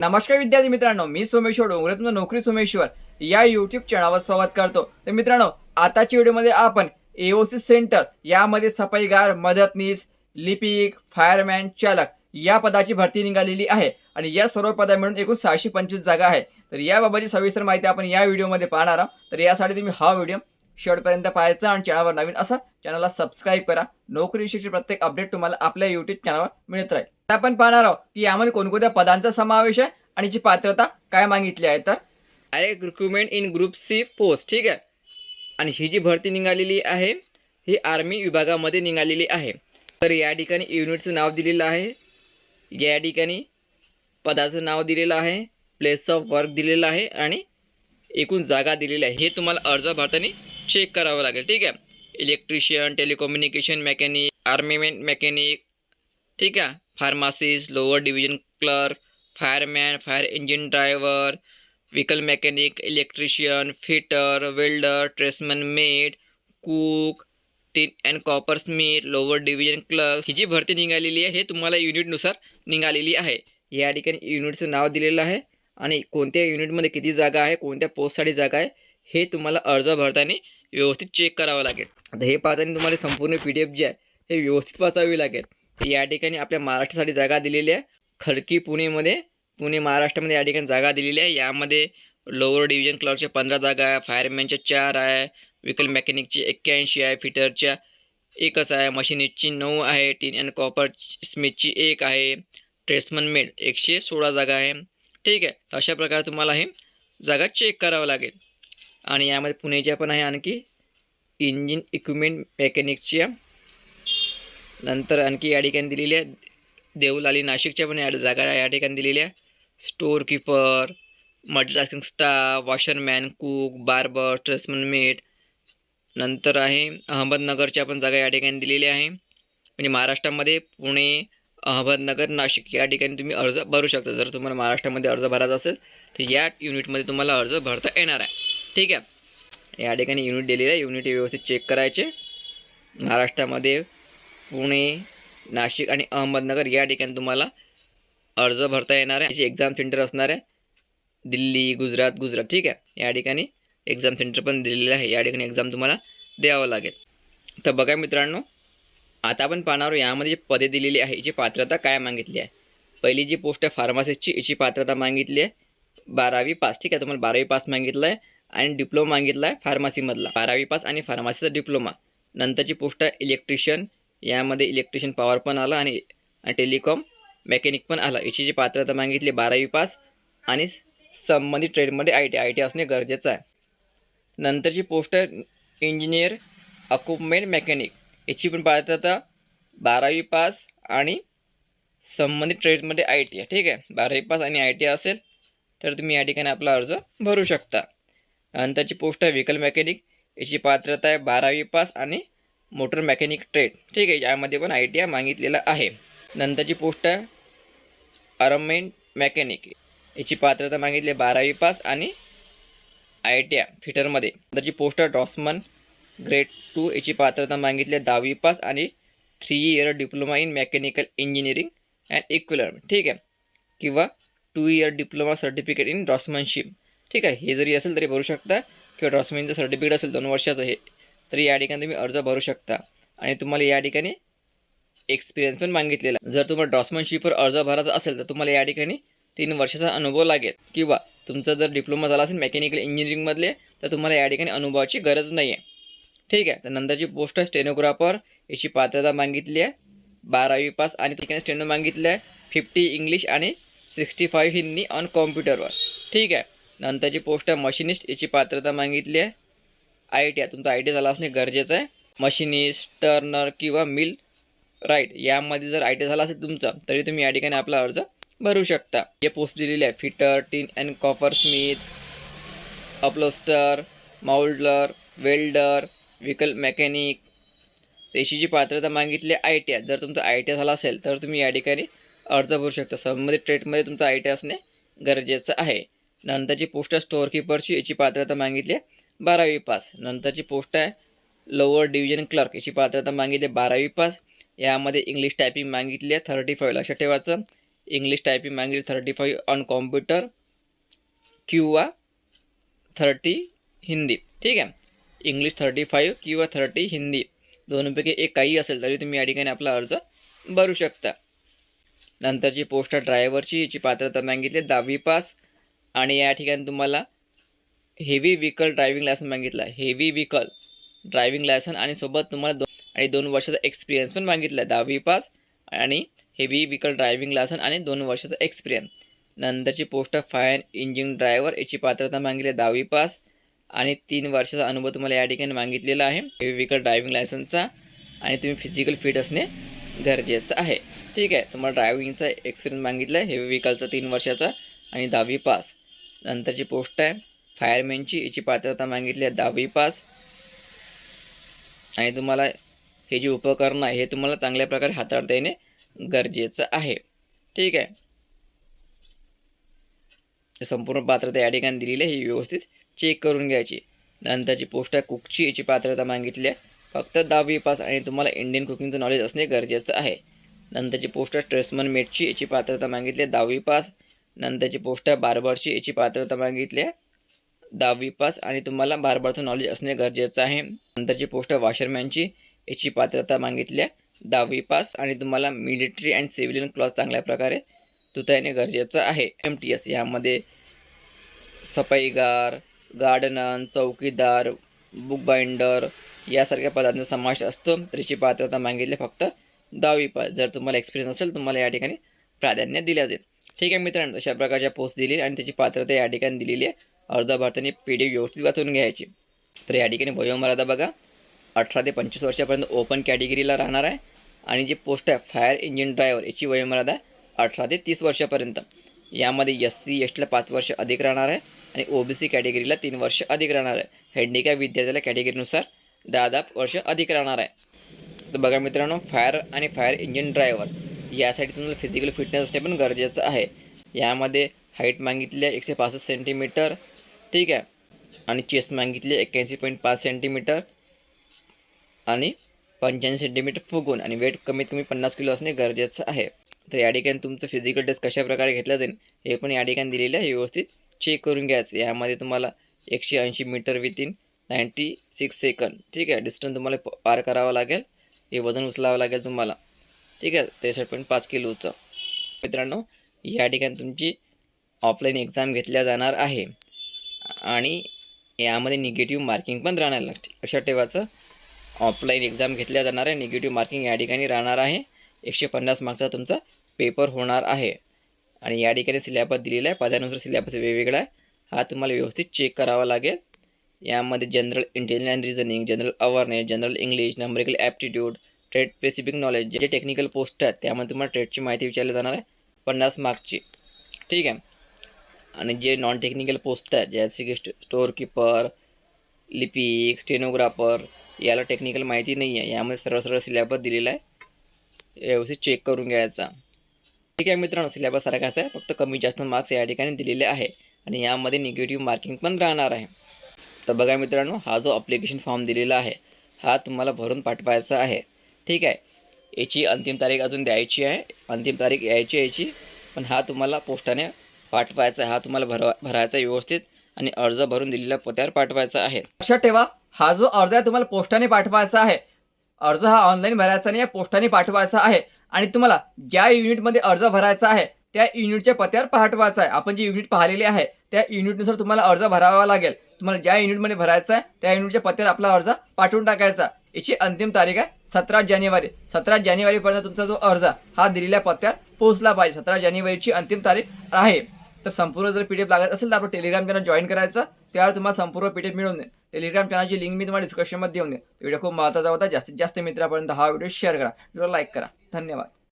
नमस्कार विद्यार्थी मित्रांनो मी सोमेश्वर डोंगरे तुमचं नोकरी सोमेश्वर या युट्यूब चॅनलवर संवाद करतो. तर मित्रांनो आताच्या व्हिडिओमध्ये आपण एओसी सेंटर यामध्ये सफाईगार मदतनीस लिपिक फायरमॅन चालक या पदाची भरती निघालेली आहे. आणि या सर्व पदा मिळून एकूण सहाशे पंचवीस जागा आहेत. तर याबाबतची सविस्तर माहिती आपण या व्हिडिओमध्ये पाहणार आहोत. तर यासाठी तुम्ही हा व्हिडिओ शेवटपर्यंत पाहायचं आणि चॅनलवर नवीन असा चॅनलला सबस्क्राईब करा. नोकरी नोकरीविषयीची प्रत्येक अपडेट तुम्हाला आपल्या युट्यूब चॅनलवर मिळत राहील. आता आपण पाहणार आहोत की यामध्ये कोणकोणत्या पदांचा समावेश आहे आणि जी पात्रता काय मागितली आहे तर? अरे recruitment in group C post ठीक आहे? आणि ही जी भरती निघालेली आहे ही आर्मी विभागामध्ये निघालेली आहे. तर या ठिकाणी युनिटचं नाव दिलेलं आहे. या ठिकाणी पदाचं नाव दिलेलं आहे प्लेस ऑफ वर्क दिलेलं आहे आणि एकूण जागा दिलेली आहे. हे तुम्हाला अर्ज भरताना चेक करावं लागेल ठीक आहे? Electrician telecommunication mechanic armament mechanic ठीक आहे? Pharmacist lower division clerk fireman fire engine driver vehicle mechanic electrician fitter welder tradesman mate cook tin and copper smith lower division clerk. ही जी भरती निघालेली आहे हे तुम्हाला युनिटनुसार निघालेली आहे. या ठिकाणी युनिटचं नाव दिलेलं आहे आणि कोणत्या युनिटमध्ये किती जागा आहे कोणत्या पोस्टसाठी जागा आहे हे तुम्हाला अर्ज भरताना व्यवस्थित चेक करावं लागेल. आता हे पाहताना तुम्हाला संपूर्ण पी डी एफ जी आहे हे व्यवस्थित वाचावी लागेल. तर या ठिकाणी आपल्या महाराष्ट्रासाठी जागा दिलेली आहे. खडकी पुणेमध्ये पुणे महाराष्ट्रामध्ये या ठिकाणी जागा दिलेली आहे. यामध्ये लोअर डिव्हिजन क्लर्कच्या पंधरा जागा आहे फायरमॅनच्या चार आहे व्हेकल मेकॅनिकची एक्क्याऐंशी आहे फिटरच्या एकच आहे मशिनिस्टची नऊ आहे टीन अँड कॉपर स्मिथची एक आहे ट्रेसमन मेड एकशे सोळा जागा आहे. ठीक आहे. तर अशा प्रकारे तुम्हाला हे जागा चेक करावं लागेल. आणि यामध्ये पुण्याच्या पण आहे आणखी इंजिन इक्विपमेंट मेकॅनिकच्या. नंतर आणखी या ठिकाणी दिलेल्या आहे देऊलाली नाशिकच्या पण या जागा या ठिकाणी दिलेल्या. Store keeper multitasking staff washerman cook barber tradesman mate नंतर आहे अहमदनगरच्या पण जागा या ठिकाणी दिलेल्या आहे. म्हणजे महाराष्ट्रामध्ये पुणे अहमदनगर नाशिक या ठिकाणी तुम्ही अर्ज भरू शकता. जर तुम्हाला महाराष्ट्रामध्ये अर्ज भरायचा असेल तर या युनिटमध्ये तुम्हाला अर्ज भरता येणार आहे. ठीक आहे. या ठिकाणी युनिट दिलेलं आहे. युनिट व्यवस्थित चेक करायचे. महाराष्ट्रामध्ये पुणे नाशिक आणि अहमदनगर या ठिकाणी तुम्हाला अर्ज भरता येणार आहे. याची एक्झाम सेंटर असणार आहे. दिल्ली गुजरात गुजरात. ठीक आहे. या ठिकाणी एक्झाम सेंटर पण दिलेलं आहे. या ठिकाणी एक्झाम तुम्हाला द्यावं लागेल. तर बघा मित्रांनो आता आपण पाहणार यामध्ये जी पदे दिलेली आहे याची पात्रता काय मागितली आहे? पहिली जी पोस्ट आहे फार्मासिस्टची याची पात्रता मागितली आहे. बारावी पास ठीक आहे. तुम्हाला बारावी पास मागितलं आहे. आणि डिप्लोमा मागितला आहे फार्मसीमधला. बारावी पास आणि फार्मसीचा डिप्लोमा. नंतरची पोस्ट आहे इलेक्ट्रिशियन. यामध्ये इलेक्ट्रिशियन पॉवर पण आला आणि टेलिकॉम मेकॅनिक पण आला. याची जी पात्रता मागितली बारावी पास आणि संबंधित ट्रेडमध्ये आय टी आय टी असणे गरजेचं आहे. नंतरची पोस्ट आहे इंजिनियर अक्युपमेंट मेकॅनिक याची पण पात्रता बारावी पास आणि संबंधित ट्रेडमध्ये आय टी आहे. ठीक आहे? बारावी पास आणि आय टी असेल तर तुम्ही या ठिकाणी आपला अर्ज भरू शकता. नंतरची पोस्ट आहे व्हेकल मेकॅनिक याची पात्रता आहे बारावी पास आणि मोटर मेकॅनिक ट्रेड. ठीक आहे यामध्ये पण आय टी आय मागितलेला आहे. नंतरची पोस्ट आहे अरमेंट मेकॅनिक याची पात्रता मागितली बारावी पास आणि आय टी आय फिटरमध्ये. त्याची पोस्ट आहे ड्रॉसमन ग्रेड टू याची पात्रता मागितली आहे दहावी पास आणि three year diploma in mechanical engineering and equivalent ठीक आहे किंवा two year diploma certificate in draughtsmanship ठीक आहे हे जरी असेल तरी भरू शकता. किंवा ड्रॉसमॅनचं सर्टिफिकेट असेल दोन वर्षाचं हे तरी या ठिकाणी तुम्ही अर्ज भरू शकता. आणि तुम्हाला या ठिकाणी एक्सपिरियन्स पण मागितलेला जर तुम्हाला ड्रॉसमॅनशिपवर अर्ज भरायचा असेल तर तुम्हाला या ठिकाणी तीन वर्षाचा अनुभव लागेल. किंवा तुमचा जर डिप्लोमा झाला असेल मेकॅनिकल इंजिनिअरिंगमधले तर तुम्हाला या ठिकाणी अनुभवाची गरज नाही आहे ठीक आहे तर नंतरची पोस्ट आहे स्टेनोग्राफर याची पात्रता मागितली आहे बारावी पास आणि ठिकाणी स्टेनो मागितलं आहे फिफ्टी इंग्लिश आणि सिक्स्टी फाईव्ह हिंदी ऑन कॉम्प्युटरवर ठीक आहे नंतरची पोस्ट आहे मशिनिस्ट. याची पात्रता मागितली आहे. आय टी आय तुमचा आय टी झाला असणे गरजेचं आहे. मशिनिस्ट टर्नर किंवा मिल राईट यामध्ये जर आय टी झाला असेल तुमचा तरी तुम्ही या ठिकाणी आपला अर्ज भरू शकता. हे पोस्ट दिलेली आहे fitter tin and copper smith upholsterer moulder welder vehicle mechanic. त्याची जी पात्रता मागितली आय टी आय जर तुमचा आय टी झाला असेल तर तुम्ही या ठिकाणी अर्ज भरू शकता. संबंधित ट्रेडमध्ये तुमचा आय टी असणे गरजेचं आहे. नंतरची पोस्ट आहे स्टोअर किपरची याची पात्रता मागितली आहे. बारावी पास नंतरची पोस्ट आहे लोअर डिव्हिजन क्लर्क याची पात्रता मागितली आहे. बारावी पास यामध्ये इंग्लिश टायपिंग मागितली आहे थर्टी फाईव्ह लक्षात ठेवायचं. इंग्लिश टायपिंग मागितली थर्टी फाईव्ह ऑन कॉम्प्युटर किंवा थर्टी हिंदी. ठीक आहे? इंग्लिश थर्टी फाईव्ह किंवा थर्टी हिंदी. दोनपैकी एक काही असेल तरी तुम्ही या ठिकाणी आपला अर्ज भरू शकता. नंतरची पोस्ट ड्रायव्हरची याची पात्रता मागितली दहावी पास आणि या ठिकाणी तुम्हाला हेवी व्हीकल ड्रायव्हिंग लायसन मागितला. हेवी व्हीकल ड्रायव्हिंग लायसन आणि सोबत तुम्हाला दोन आणि दोन वर्षाचा एक्सपिरियन्स पण मागितला. आहे दहावी पास आणि हेवी व्हीकल ड्रायव्हिंग लायसन आणि दोन वर्षाचा एक्सपिरियन्स नंतरची पोस्ट फायर इंजिन ड्रायव्हर याची पात्रता मागितली. आहे दहावी पास आणि तीन वर्षाचा अनुभव तुम्हाला या ठिकाणी मागितलेला आहे. हेवी व्हीकल ड्रायव्हिंग लायसनचा आणि तुम्ही फिजिकल फिट असणे गरजेचं आहे. ठीक आहे तुम्हाला ड्रायव्हिंगचा एक्सपिरियन्स मागितला. आहे हेवी व्हीकलचा तीन वर्षाचा आणि दहावी पास नंतरची पोस्ट आहे. फायरमॅनची याची पात्रता मागितली आहे दहावी पास. आणि तुम्हाला हे जे उपकरण आहे हे तुम्हाला चांगल्या प्रकारे हाताळता येणे गरजेचं आहे. ठीक आहे. संपूर्ण पात्रता या ठिकाणी दिलेली आहे. ही व्यवस्थित चेक करून घ्यायची. नंतरची पोस्ट आहे. कुकची याची पात्रता मागितली आहे. फक्त दहावी पास आणि तुम्हाला इंडियन कुकिंगचं नॉलेज असणे गरजेचं आहे. नंतरची पोस्ट आहे. ट्रेसमन मेटची याची पात्रता मागितली आहे. दहावी पास. नंतरची पोस्ट आहे बार्बरची याची पात्रता मागितली आहे. दहावी पास. आणि तुम्हाला बार्बरचं नॉलेज असणे गरजेचं आहे. नंतरची पोस्ट आहे वॉशरमॅनची याची पात्रता मागितली आहे. दहावी पास. आणि तुम्हाला मिलिटरी अँड सिव्हिलियन क्लॉथ चांगल्या प्रकारे तुता येणे गरजेचं आहे. एम टी एस यामध्ये सफाईगार गार्डनन चौकीदार बुक बाइंडर यासारख्या पदांचा समावेश असतो. त्याची पात्रता मागितली फक्त दहावी पास. जर तुम्हाला एक्सपिरियन्स असेल तुम्हाला या ठिकाणी प्राधान्य दिल्या जाईल. ठीक आहे मित्रांनो अशा प्रकारच्या पोस्ट दिली आणि त्याची पात्रता या ठिकाणी दिलेली आहे. अर्धा भारताने पी डी व्यवस्थित वाचून घ्यायची. तर या ठिकाणी वयोमर्यादा बघा अठरा ते पंचवीस वर्षापर्यंत ओपन कॅटेगरीला राहणार आहे. आणि जी पोस्ट आहे फायर इंजिन ड्रायव्हर याची वयोमर्यादा अठरा ते तीस वर्षापर्यंत. यामध्ये एस सी एस टीला पाच वर्ष अधिक राहणार आहे आणि ओ बी सी कॅटेगरीला तीन वर्ष अधिक राहणार आहे. हँडिकॅप विद्यार्थ्याला कॅटेगरीनुसार दहा दहा वर्ष अधिक राहणार आहे. तर बघा मित्रांनो फायर आणि फायर इंजिन ड्रायव्हर यासाठी तुम्हाला फिजिकल फिटनेस असणे पण गरजेचं आहे. यामध्ये हाईट मागितली आहे एकशे पासष्ट सेंटीमीटर ठीक आहे. आणि चेस्ट मागितली आहे एक्क्याऐंशी पॉईंट पाच सेंटीमीटर आणि पंच्याऐंशी सेंटीमीटर फुगून आणि वेट कमीत कमी पन्नास किलो असणे गरजेचं आहे. तर या ठिकाणी तुमचं फिजिकल टेस्ट कशाप्रकारे घेतला जाईल हे पण या ठिकाणी दिलेलं आहे. व्यवस्थित चेक करून घ्यायचं. यामध्ये तुम्हाला एकशे ऐंशी metre within ninety six second ठीक आहे. डिस्टन्स तुम्हाला प- पार करावं लागेल. हे वजन उचलावं लागेल तुम्हाला. ठीक आहे त्रेसष्ट पॉईंट पाच किलोचं मित्रांनो या ठिकाणी तुमची ऑफलाईन एक्झाम घेतल्या जाणार आहे. आणि यामध्ये निगेटिव्ह मार्किंग पण राहणार लागते ठेवायचं ऑफलाईन एक्झाम घेतल्या जाणार आहे निगेटिव्ह मार्किंग या ठिकाणी राहणार आहे. एकशे पन्नास मार्क्सचा तुमचा पेपर होणार आहे. आणि या ठिकाणी सिलॅबस दिलेला आहे पदानुसार सिलॅबस वेगवेगळा आहे. हा तुम्हाला व्यवस्थित चेक करावा लागेल. यामध्ये general intelligence and reasoning general awareness general English numerical aptitude trade specific knowledge जे टेक्निकल पोस्ट आहेत त्यामध्ये तुम्हाला ट्रेडची माहिती विचारली जाणार आहे. पन्नास मार्क्सची ठीक आहे? आणि जे नॉन टेक्निकल पोस्ट आहेत जसे की स्टोअर किपर लिपिक स्टेनोग्राफर याला टेक्निकल माहिती नाही आहे. यामध्ये सरळ सरळ सिलेबस दिलेला आहे. व्यवस्थित चेक करून घ्यायचा. ठीक आहे मित्रांनो सिलेबस सारखाच आहे. फक्त कमी जास्त मार्क्स या ठिकाणी दिलेले आहे. आणि यामध्ये निगेटिव्ह मार्किंग पण राहणार आहे. तर बघा मित्रांनो हा जो अप्लिकेशन फॉर्म दिलेला आहे हा तुम्हाला भरून पाठवायचा आहे. ठीक आहे. याची अंतिम तारीख अजून द्यायची आहे. अंतिम तारीख यायची यायची पण हा तुम्हाला पोस्टाने पाठवायचा आहे. हा तुम्हाला भरवा भरायचा आहे व्यवस्थित. आणि अर्ज भरून दिलेल्या पत्त्यावर पाठवायचा आहे. लक्षात ठेवा हा जो अर्ज आहे तुम्हाला पोस्टाने पाठवायचा आहे. अर्ज हा ऑनलाईन भरायचा नाही आहे पोस्टाने पाठवायचा आहे. आणि तुम्हाला ज्या युनिटमध्ये अर्ज भरायचा आहे त्या युनिटच्या पत्त्यावर पाठवायचा आहे. आपण जी युनिट पाहिलेली आहे त्या युनिटनुसार तुम्हाला अर्ज भरावा लागेल. तुम्हाला ज्या युनिटमध्ये भरायचा आहे त्या युनिटच्या पत्त्यावर आपला अर्ज पाठवून टाकायचा याची अंतिम तारीख आहे सतरा जानेवारी. सतरा जानेवारीपर्यंत तुमचा जो अर्ज हा दिलेल्या पत्त्यावर पोहोचला पाहिजे. सतरा जानेवारीची अंतिम तारीख आहे. तर संपूर्ण जर पी टी एफ लागत असेल तर आपण टेलिग्राम चॅनल जॉईन करायचं. त्यावर तुम्हाला संपूर्ण पी टी एफ मिळून देईल. टेलिग्राम चॅनलची लिंक मी तुम्हाला डिस्क्रिप्शनमध्ये देऊन देईन व्हिडिओ खूप महत्त्वाचा होता. जास्तीत जास्त मित्रापर्यंत हा व्हिडिओ शेअर करा. व्हिडिओ लाईक करा. धन्यवाद.